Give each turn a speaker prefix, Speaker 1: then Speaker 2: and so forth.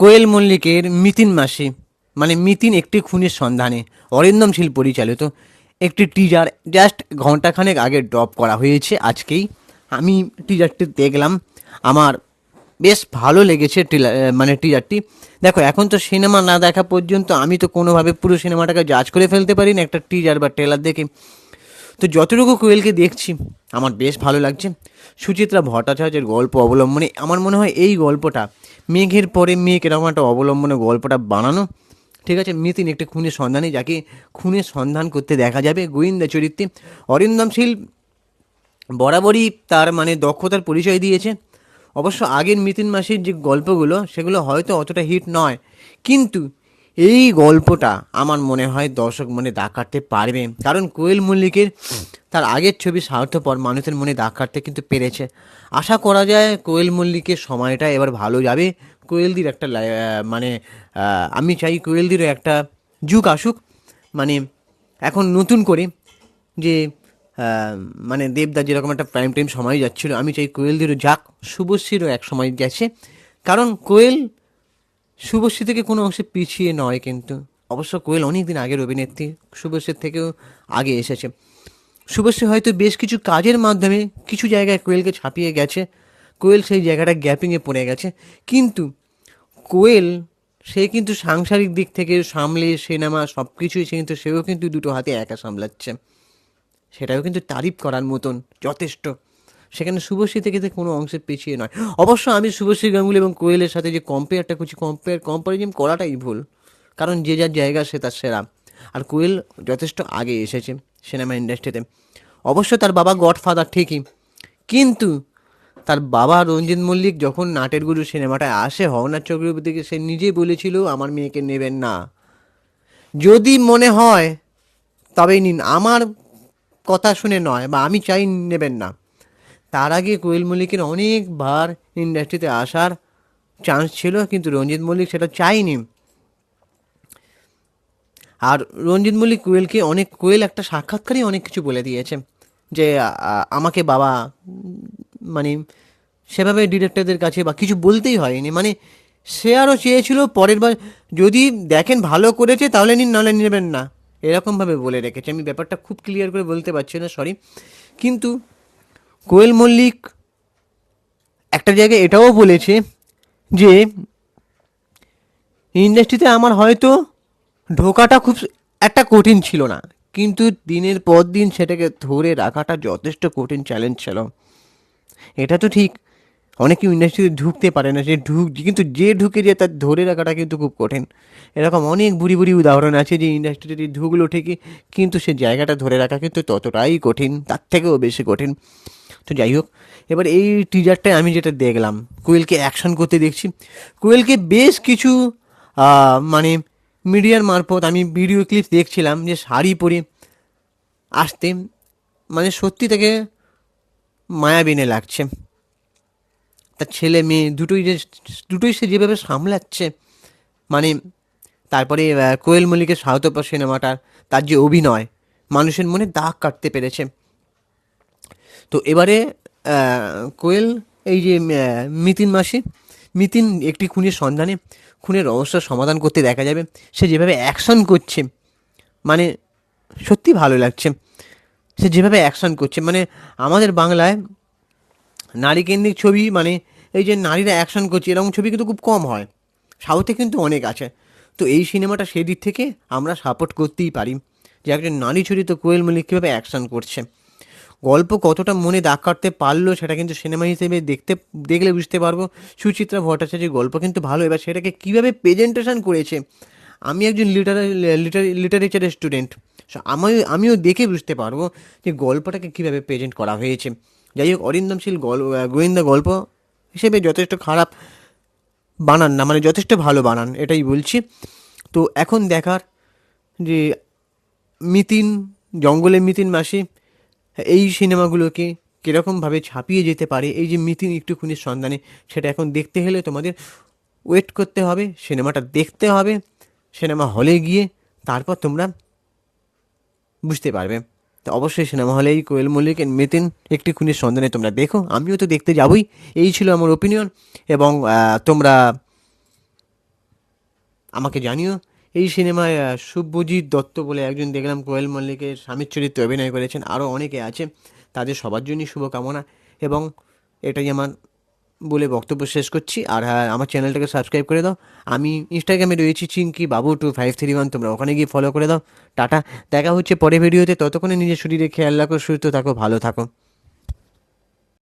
Speaker 1: কোয়েল মল্লিকের মিতিন মাসি মানে মিতিন একটি খুনের সন্ধানে অরিন্দম শীল পরিচালিত একটি টিজার জাস্ট ঘন্টাখানেক আগে ড্রপ করা হয়েছে আজকেই। আমি টিজারটি দেখলাম আমার বেশ ভালো লেগেছে টিলা- আহ, মানে টিজারটি দেখো এখন তো সিনেমা না দেখা পর্যন্ত আমি তো কোনোভাবে পুরো সিনেমাটাকে জাজ করে ফেলতে পারি না একটা টিজার বা ট্রেলার দেখে। তো যতটুকু কোয়েলকে দেখছি, আমার বেশ ভালো লাগছে। সুচিত্রা ভট্টাচার্যের গল্প অবলম্বনে, আমার মনে হয় এই গল্পটা, মেঘের পরে মেঘ এরকম একটা অবলম্বনে গল্পটা বানানো, ঠিক আছে, মিতিন একটি খুনের সন্ধানে যাকে খুনের সন্ধান করতে দেখা যাবে গোয়েন্দা চরিত্রে। অরিন্দম শীল বরাবরই তার মানে দক্ষতার পরিচয় দিয়েছে। অবশ্য আগের মিতিন মাসের যে গল্পগুলো, সেগুলো হয়তো অতটা হিট নয়। কিন্তু এই গল্পটা আমার মনে হয় দর্শক মনে দাগ কাটতে পারবে কারণ কোয়েল মল্লিকের তার আগের ছবি স্বার্থপর মানুষের মনে দাগ কাটতে কিন্তু পেরেছে। আশা করা যায় কোয়েল মল্লিকের সময়টা এবার ভালো যাবে। কোয়েলদির একটা মানে আমি চাই কোয়েলদিরও একটা যুগ আসুক। মানে এখন নতুন করে যে মানে দেবদা যেরকম একটা প্রাইম টাইম সময় যাচ্ছিল, আমি চাই কোয়েলদেরও যাক। শুভশ্রীরও এক সময় গেছে। কারণ কোয়েল শুভশ্রী থেকে কোনো অংশে পিছিয়ে নয় কিন্তু। অবশ্য কোয়েল অনেক দিন আগের অভিনেত্রী। শুভশ্রীর থেকেও আগে এসেছে। শুভশ্রী হয়তো বেশ কিছু কাজের মাধ্যমে কিছু জায়গায় কোয়েলকে ছাপিয়ে গেছে। কোয়েল সেই জায়গাটা গ্যাপিংয়ে পড়ে গেছে। কিন্তু কোয়েল, সে কিন্তু সাংসারিক দিক থেকে সামলে সিনেমা সব কিছুই সে কিন্তু, সেও কিন্তু দুটো হাতে একা সামলাচ্ছে। সেটাও কিন্তু তারিফ করার মতন যথেষ্ট। সেখানে শুভশ্রী থেকে কোনো অংশে পিছিয়ে নয়। অবশ্য আমি শুভশ্রী গাঙ্গুলি এবং কোয়েলের সাথে যে কম্পেয়ারটা করছি কম্পেয়ার কম্পারিজন করাটাই ভুল। কারণ যে যার জায়গা, সে তার সেরা। আর কোয়েল যথেষ্ট আগে এসেছে সিনেমা ইন্ডাস্ট্রিতে অবশ্য তার বাবা গডফাদার ঠিকই। কিন্তু তার বাবা রঞ্জিত মল্লিক যখন নাটের গুরু সিনেমাটায় আসে হওনাথ চক্রবর্তীকে সে নিজেই বলেছিল, আমার মেয়েকে নেবেন না। যদি মনে হয়, তবেই নিন। আমার কথা শুনে নয় বা আমি চাই নেবেন না। তার আগে কোয়েল মল্লিকের অনেকবার ইন্ডাস্ট্রিতে আসার চান্স ছিল, কিন্তু রঞ্জিত মল্লিক সেটা চাইনি। আর রঞ্জিত মল্লিক কোয়েলকে অনেক, কোয়েল একটা সাক্ষাৎকারই অনেক কিছু বলে দিয়েছে, যে আমাকে বাবা মানে সেভাবে ডিরেক্টরদের কাছে বা কিছু বলতেই হয়নি। মানে সে আরও চেয়েছিল পরের বার যদি দেখেন ভালো করেছে, তাহলে নিন, নাহলে নেবেন না। এরকমভাবে বলে রেখেছে। আমি ব্যাপারটা খুব ক্লিয়ার করে বলতে পারছি না সরি কিন্তু কোয়েল মল্লিক একটা জায়গায় এটাও বলেছে যে, ইন্ডাস্ট্রিতে আমার হয়তো ঢোকাটা খুব একটা কঠিন ছিল না। কিন্তু দিনের পর দিন সেটাকে ধরে রাখাটা যথেষ্ট কঠিন চ্যালেঞ্জ ছিল। এটা তো ঠিক। অনেকে ইন্ডাস্ট্রিতে ঢুকতে পারে না সে ঢুক, কিন্তু যে ঢুকে যায় তার ধরে রাখাটা কিন্তু খুব কঠিন। এরকম অনেক বুড়ি বুড়ি উদাহরণ আছে যে ইন্ডাস্ট্রিতে ঢুকলো ঠিকই, কিন্তু সে জায়গাটা ধরে রাখা কিন্তু ততটাই কঠিন, তার থেকেও বেশি কঠিন। তো যাই হোক, এবার এই টিজারটায় আমি যেটা দেখলাম, কোয়েলকে অ্যাকশন করতে দেখছি। কোয়েলকে বেশ কিছু মানে মিডিয়ার মারফত আমি ভিডিও ক্লিপ দেখছিলাম যে শাড়ি পরে আসতে মানে সত্যি তাকে মায়াবিনে লাগছে। তার ছেলে মেয়ে দুটোই যে, দুটোই সে যেভাবে সামলাচ্ছে মানে তারপরে কোয়েল মল্লিকের স্বাগতপর সিনেমাটার তার যে অভিনয়, মানুষের মনে দাগ কাটতে পেরেছে। তো এবারে কোয়েল, এই যে মিতিন মাসি, মিতিন একটি খুনের সন্ধানে খুনের রহস্য সমাধান করতে দেখা যাবে। সে যেভাবে অ্যাকশন করছে মানে সত্যি ভালো লাগছে। সে যেভাবে অ্যাকশন করছে মানে আমাদের বাংলায় নারী কেন্দ্রিক ছবি মানে এই যে নারীরা অ্যাকশন করছে, এরকম ছবি কিন্তু খুব কম হয়। সাউথে কিন্তু অনেক আছে। তো এই সিনেমাটা সেই দিক থেকে আমরা সাপোর্ট করতেই পারি যে একজন নারী চরিত্র কোয়েল মল্লিক কীভাবে অ্যাকশন করছে। গল্প কতটা মনে দাগ কাটতে পারল সেটা কিন্তু সিনেমা হিসেবে দেখতে, দেখলে বুঝতে পারব। সুচিত্রা ভট্টাচার্যের গল্প কিন্তু ভালো। এবার সেটাকে কীভাবে প্রেজেন্টেশন করেছে? আমি একজন লিটারারি লিটারেচারের স্টুডেন্ট আমি আমিও দেখে বুঝতে পারব যে গল্পটাকে কীভাবে প্রেজেন্ট করা হয়েছে। যাই হোক অরিন্দমশীল গল্প গোয়েন্দা গল্প হিসেবে যথেষ্ট খারাপ বানান না মানে যথেষ্ট ভালো বানান, এটাই বলছি। তো এখন দেখার যে মিতিন জঙ্গলে মিতিন মাসি এই সিনেমাগুলোকে কীরকমভাবে ছাপিয়ে যেতে পারে, এই যে মিতিন একটু খুনির সন্ধানে, সেটা এখন দেখতে হলে তোমাদের ওয়েট করতে হবে, সিনেমাটা দেখতে হবে, সিনেমা হলে গিয়ে তারপর তোমরা বুঝতে পারবে। তো অবশ্যই সিনেমা হলে এই কোয়েল মল্লিক and মিতিন একটি খুনির সন্ধানে তোমরা দেখো, আমিও তো দেখতে যাবই, এই ছিল আমার ওপিনিয়ন এবং তোমরা আমাকে জানিও। এই সিনেমায় আহ, শুভ্রজিৎ দত্ত বলে একজন দেখলাম কোয়েল মল্লিকের স্বামীর চরিত্রে অভিনয় করেছেন। আরও অনেকে আছে তাদের সবার জন্যই শুভকামনা। এবং এটাই আমার বলে বক্তব্য শেষ করছি। আর হ্যাঁ আমার চ্যানেলটাকে সাবস্ক্রাইব করে দাও। আমি ইনস্টাগ্রামে রয়েছি চিঙ্কি বাবু টু ফাইভ থ্রি ওয়ান। তোমরা ওখানে গিয়ে ফলো করে দাও। টাটা। দেখা হচ্ছে পরে ভিডিওতে। ততক্ষণে নিজের শরীরে খেয়াল রাখো সুস্থ থাকো ভালো থাকো।